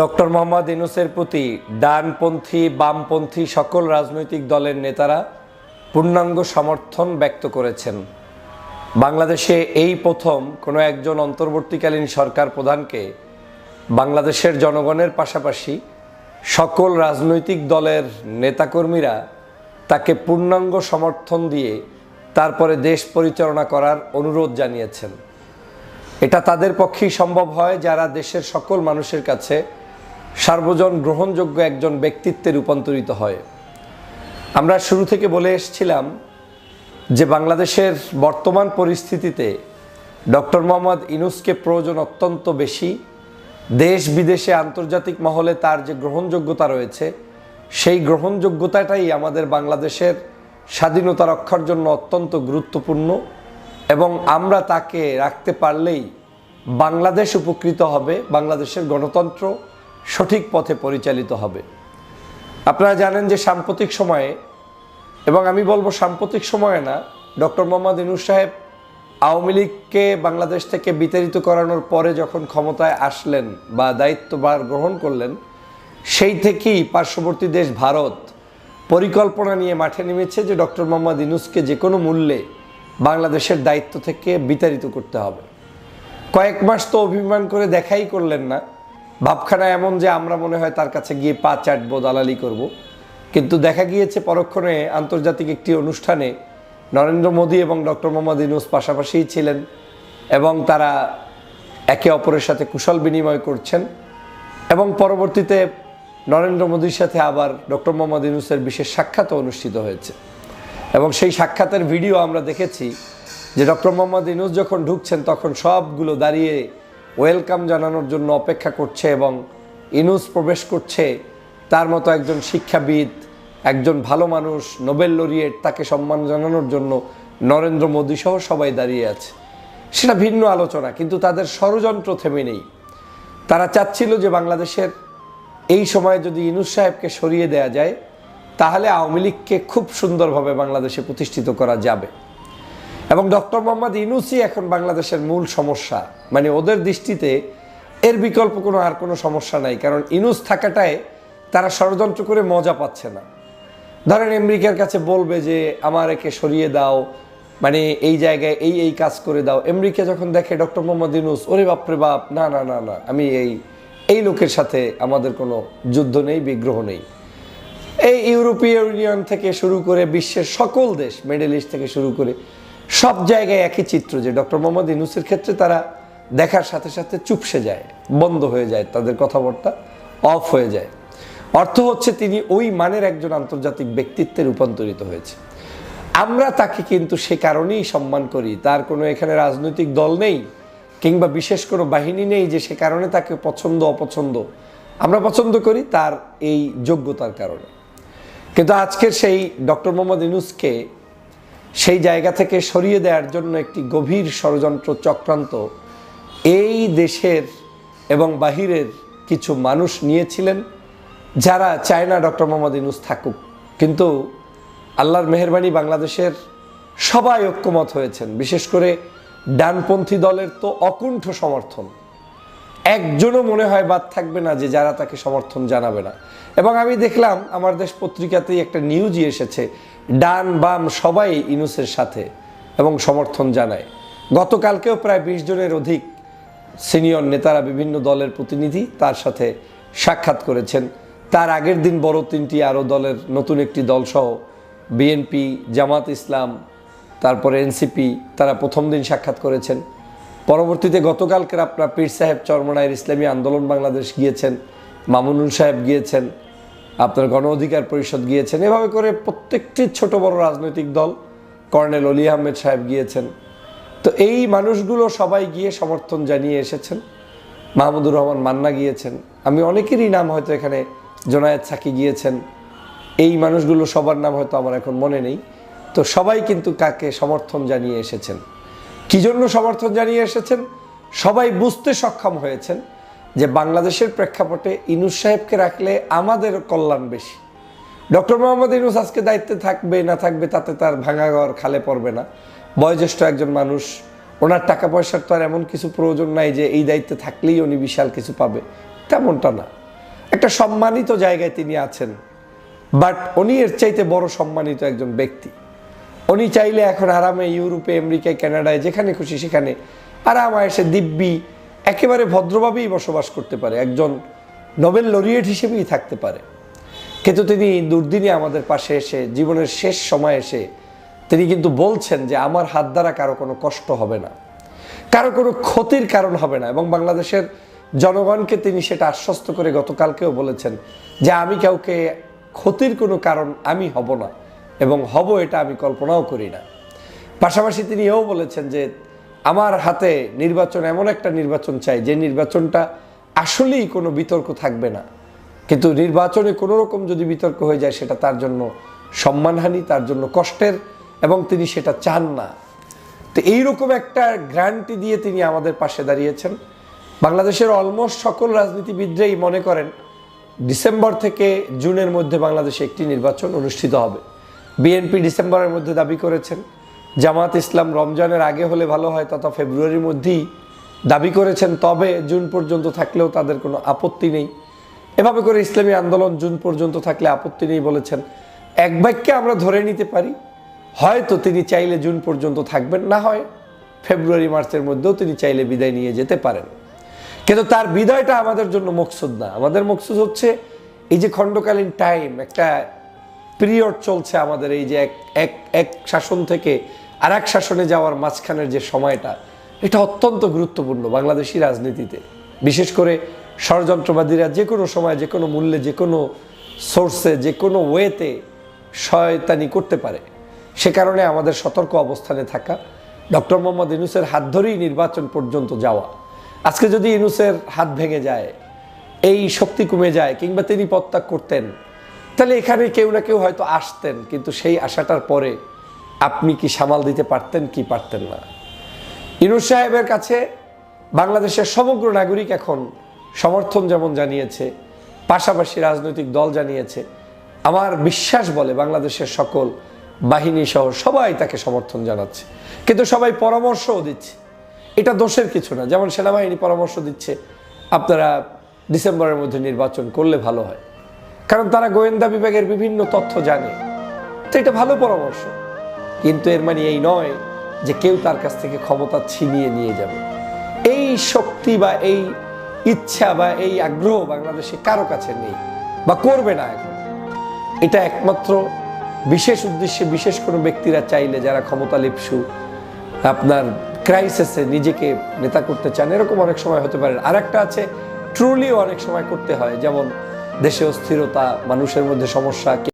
Doctor Mohammad ইনুসের প্রতি ডানপন্থী, বামপন্থী সকল রাজনৈতিক দলের নেতারা পূর্ণাঙ্গ সমর্থন ব্যক্ত করেছেন। বাংলাদেশে এই প্রথম কোনো একজন অন্তর্বর্তীকালীন সরকার প্রধানকে বাংলাদেশের জনগণের পাশাপাশি সকল রাজনৈতিক দলের নেতাকর্মীরা তাকে পূর্ণাঙ্গ সমর্থন দিয়ে তারপরে দেশ পরিচালনা করার অনুরোধ জানিয়েছেন। এটা তাদের পক্ষেই সম্ভব হয় যারা দেশের সকল মানুষের কাছে সার্বজন গ্রহণযোগ্য একজন ব্যক্তিত্বে রূপান্তরিত হয়। আমরা শুরু থেকে বলে এসেছিলাম যে বাংলাদেশের বর্তমান পরিস্থিতিতে ডক্টর মোহাম্মদ ইনুসকে প্রয়োজন অত্যন্ত বেশি। দেশ বিদেশে আন্তর্জাতিক মহলে তার যে গ্রহণযোগ্যতা রয়েছে, সেই গ্রহণযোগ্যতাটাই আমাদের বাংলাদেশের স্বাধীনতা রক্ষার জন্য অত্যন্ত গুরুত্বপূর্ণ এবং আমরা তাকে রাখতে পারলেই বাংলাদেশ উপকৃত হবে, বাংলাদেশের গণতন্ত্র সঠিক পথে পরিচালিত হবে। আপনারা জানেন যে সাম্প্রতিক সময়ে, এবং আমি বলব সাম্প্রতিক সময়ে না, ডক্টর মোহাম্মদ ইনুস সাহেব আওয়ামী লীগকে বাংলাদেশ থেকে বিতাড়িত করানোর পরে যখন ক্ষমতায় আসলেন বা দায়িত্বভার গ্রহণ করলেন, সেই থেকেই পার্শ্ববর্তী দেশ ভারত পরিকল্পনা নিয়ে মাঠে নেমেছে যে ডক্টর মোহাম্মদ ইনুসকে যে কোনো মূল্যে বাংলাদেশের দায়িত্ব থেকে বিতাড়িত করতে হবে। কয়েক মাস তো অভিমান করে দেখাই করলেন না ভাবখানা এমন যে আমরা মনে হয় তার কাছে গিয়ে পা চাটবো, দালালি করব। কিন্তু দেখা গিয়েছে পরক্ষণে আন্তর্জাতিক একটি অনুষ্ঠানে নরেন্দ্র মোদী এবং ডক্টর মোহাম্মদ ইনুস পাশাপাশিই ছিলেন এবং তারা একে অপরের সাথে কুশল বিনিময় করছেন এবং পরবর্তীতে নরেন্দ্র মোদীর সাথে আবার ডক্টর মোহাম্মদ ইনুসের বিশেষ সাক্ষাৎও অনুষ্ঠিত হয়েছে এবং সেই সাক্ষাতের ভিডিও আমরা দেখেছি যে ডক্টর মোহাম্মদ ইনুস যখন ঢুকছেন তখন সবগুলো দাঁড়িয়ে ওয়েলকাম জানানোর জন্য অপেক্ষা করছে এবং ইনুস প্রবেশ করছে। তার মতো একজন শিক্ষাবিদ, একজন ভালো মানুষ, নোবেল লরিয়েট, তাকে সম্মান জানানোর জন্য নরেন্দ্র মোদী সহ সবাই দাঁড়িয়ে আছে। সেটা ভিন্ন আলোচনা, কিন্তু তাদের ষড়যন্ত্র থেমে নেই। তারা চাচ্ছিল যে বাংলাদেশের এই সময়ে যদি ইনুস সাহেবকে সরিয়ে দেয়া যায়, তাহলে আওয়ামী লীগকে খুব সুন্দরভাবে বাংলাদেশে প্রতিষ্ঠিত করা যাবে। এবং ডক্টর মোহাম্মদ ইনুসই এখন বাংলাদেশের মূল সমস্যা। মানে ওদের দৃষ্টিতে এর বিকল্প কোনো আর কোনো সমস্যা নাই, কারণ ইনুস থাকাটায় তারা ষড়যন্ত্র করে মজা পাচ্ছে না। ধরেন আমেরিকার কাছে বলবে যে, আমার একে সরিয়ে দাও মানে এই জায়গায় এই এই কাজ করে দাও। আমেরিকা যখন দেখে ডক্টর মোহাম্মদ ইনুস ওরে বাপরে বাপ, না না না না, আমি এই এই লোকের সাথে আমাদের কোনো যুদ্ধ নেই, বিগ্রহ নেই। এই ইউরোপীয় ইউনিয়ন থেকে শুরু করে বিশ্বের সকল দেশ, মিডল ইস্ট থেকে শুরু করে সব জায়গায় একই চিত্র যে ডক্টর মোহাম্মদ ইনুসের ক্ষেত্রে তারা দেখার সাথে সাথে চুপসে যায়, বন্ধ হয়ে যায় তাদের কথাবার্তা, অফ হয়ে যায়। অর্থ হচ্ছে তিনি ওই মানের একজন আন্তর্জাতিক ব্যক্তিত্বে রূপান্তরিত হয়েছে। আমরা তাকে কিন্তু সে কারণেই সম্মান করি, তার কোনো এখানে রাজনৈতিক দল নেই, কিংবা বিশেষ কোনো বাহিনী নেই যে সে কারণে তাকে পছন্দ, অপছন্দ। আমরা পছন্দ করি তার এই যোগ্যতার কারণে। কিন্তু আজকের সেই ডক্টর মোহাম্মদ ইনুসকে সেই জায়গা থেকে সরিয়ে দেওয়ার জন্য একটি গভীর ষড়যন্ত্র চক্রান্ত। এই দেশের এবং বাহিরের কিছু মানুষ নিয়েছিলেন, যারা চায় না ডক্টর মোহাম্মদ ইনুস থাকুক। কিন্তু আল্লাহর মেহরবানি বাংলাদেশের সবাই ঐক্যমত হয়েছেন। বিশেষ করে ডানপন্থী দলের তো অকুণ্ঠ সমর্থন। একজনও মনে হয় বাদ থাকবে না যে যারা তাকে সমর্থন জানাবে না। এবং আমি দেখলাম, আমার দেশ পত্রিকাতেই একটা নিউজই এসেছে ডান বাম সবাই ইনুসের সাথে এবং সমর্থন জানায়। গতকালকেও প্রায় বিশ জনের অধিক সিনিয়র নেতারা বিভিন্ন দলের প্রতিনিধি তার সাথে সাক্ষাৎ করেছেন। তার আগের দিন বড় তিনটি আরও দলের নতুন একটি দলসহ বিএনপি, জামাত ইসলাম, তারপরে এনসিপি তারা প্রথম দিন সাক্ষাৎ করেছেন। পরবর্তীতে গতকালকের আপনার পীর সাহেব চরমনায়ের ইসলামী আন্দোলন বাংলাদেশ গিয়েছেন, মামুনুল সাহেব গিয়েছেন আপনার গণ অধিকার পরিষদ গিয়েছেন। এভাবে করে প্রত্যেকটি ছোট বড় রাজনৈতিক দল কর্নেল অলি আহমেদ সাহেব গিয়েছেন। তো এই মানুষগুলো সবাই গিয়ে সমর্থন জানিয়ে এসেছেন। মাহমুদুর রহমান মান্না গিয়েছেন। আমি অনেকেরই নাম হয়তো এখানে জোনায়েদ সাকি গিয়েছেন। এই মানুষগুলো সবার নাম হয়তো আমার এখন মনে নেই। তো সবাই কিন্তু কাকে সমর্থন জানিয়ে এসেছেন? কি জন্য সমর্থন জানিয়ে এসেছেন? সবাই বুঝতে সক্ষম হয়েছেন। যে বাংলাদেশের প্রেক্ষাপটে ইনুস সাহেবকে রাখলে আমাদের কল্যাণ বেশি। ডক্টর মোহাম্মদ ইনুস আজকে দায়িত্বে থাকবে, না থাকবে তাতে তার ভাঙা ঘর খালে পড়বে না। বয়োজ্যেষ্ঠ একজন মানুষ, ওনার টাকা পয়সার তো আর এমন কিছু প্রয়োজন নাই যে এই দায়িত্বে থাকলেই উনি বিশাল কিছু পাবে। তেমনটা না। একটা সম্মানিত জায়গায় তিনি আছেন, বাট উনি এর চাইতে বড় সম্মানিত একজন ব্যক্তি। উনি চাইলে এখন আরামে ইউরোপে, আমেরিকায়, কানাডায়, যেখানে খুশি সেখানে আরাম এসে দিব্যি একেবারে ভদ্রভাবেই বসবাস করতে পারে, একজন নোবেল লরিয়েট হিসেবেই থাকতে পারে। কিন্তু তিনি দুর্দিনে আমাদের পাশে এসে, জীবনের শেষ সময় এসে তিনি কিন্তু বলছেন যে আমার হাত দ্বারা কারও কোনো কষ্ট হবে না, কারও কোনো ক্ষতির কারণ হবে না এবং বাংলাদেশের জনগণকে তিনি সেটা আশ্বস্ত করে গতকালকেও বলেছেন যে আমি কাউকে ক্ষতির কোনো কারণ আমি হব না এবং হব এটা আমি কল্পনাও করি না। পাশাপাশি তিনি এও বলেছেন যে আমার হাতে নির্বাচন, এমন একটা নির্বাচন চাই যে নির্বাচনটা আসলেই কোনো বিতর্ক থাকবে না। কিন্তু নির্বাচনে কোনো রকম যদি বিতর্ক হয়ে যায়, সেটা তার জন্য সম্মানহানি, তার জন্য কষ্টের, এবং তিনি সেটা চান না। তো এইরকম একটা গ্যারান্টি দিয়ে তিনি আমাদের পাশে দাঁড়িয়েছেন। বাংলাদেশের অলমোস্ট সকল রাজনীতিবিদরাই মনে করেন, ডিসেম্বর থেকে জুনের মধ্যে বাংলাদেশে একটি নির্বাচন অনুষ্ঠিত হবে। বিএনপি ডিসেম্বরের মধ্যে দাবি করেছেন জামাত ইসলাম রমজানের আগে হলে ভালো হয়, তথা ফেব্রুয়ারির মধ্যেই দাবি করেছেন, তবে জুন পর্যন্ত থাকলেও তাদের কোনো আপত্তি নেই। এভাবে করে ইসলামী আন্দোলন জুন পর্যন্ত থাকলে আপত্তি নেই বলেছেন। এক বাক্যে আমরা ধরে নিতে পারি, হয়তো তিনি চাইলে জুন পর্যন্ত থাকবেন, না হয় ফেব্রুয়ারি, মার্চের মধ্যেও তিনি চাইলে বিদায় নিয়ে যেতে পারেন। কিন্তু তার বিদায়টা আমাদের জন্য মকসুদ না। আমাদের মকসুদ হচ্ছে এই যে খণ্ডকালীন টাইম একটা পিরিয়ড চলছে আমাদের, এই যে এক এক শাসন থেকে আর এক শাসনে যাওয়ার মাঝখানের যে সময়টা, এটা অত্যন্ত গুরুত্বপূর্ণ বাংলাদেশি রাজনীতিতে। বিশেষ করে ষড়যন্ত্রবাদীরা যে কোনো সময়, যে কোনো মূল্যে, যে কোনো সোর্সে যে কোনো ওয়েতে শয়তানি করতে পারে। সে কারণে আমাদের সতর্ক অবস্থানে থাকা, ডক্টর মোহাম্মদ ইনুসের হাত ধরেই নির্বাচন পর্যন্ত যাওয়া। আজকে যদি ইনুসের হাত ভেঙে যায়, এই শক্তি কমে যায়, কিংবা তিনি পত্যাগ করতেন, তাহলে এখানে কেউ না কেউ হয়তো আসতেন, কিন্তু সেই আশাটার পরে আপনি কি সামাল দিতে পারতেন, কি পারতেন না? ইনুর সাহেবের কাছে বাংলাদেশের সমগ্র নাগরিক এখন সমর্থন যেমন জানিয়েছে, পাশাপাশি রাজনৈতিক দল জানিয়েছে, আমার বিশ্বাস বলে বাংলাদেশের সকল বাহিনী সহ সবাই তাকে সমর্থন জানাচ্ছে। কিন্তু সবাই পরামর্শও দিচ্ছে। এটা দোষের কিছু না। যেমন সেনাবাহিনী পরামর্শ দিচ্ছে, আপনারা ডিসেম্বরের মধ্যে নির্বাচন করলে ভালো হয়। কারণ তারা গোয়েন্দা বিভাগের বিভিন্ন তথ্য জানে। তো এটা ভালো পরামর্শ। কিন্তু এর মানে এই নয় যে কেউ তার কাছ থেকে ক্ষমতা ছিনিয়ে নিয়ে যাবে। এই শক্তি বা এই ইচ্ছা বা এই আগ্রহ বাংলাদেশে কারও কাছে নেই বা করবে না এখন। এটা একমাত্র বিশেষ উদ্দেশ্যে বিশেষ কোনো ব্যক্তিরা চাইলে যারা ক্ষমতা লিপসু, আপনার ক্রাইসিসে নিজেকে নেতা করতে চান, এরকম অনেক সময় হতে পারে। আর একটা আছে ট্রুলিও অনেক সময় করতে হয়। যেমন দেশে অস্থিরতা, মানুষের মধ্যে সমস্যা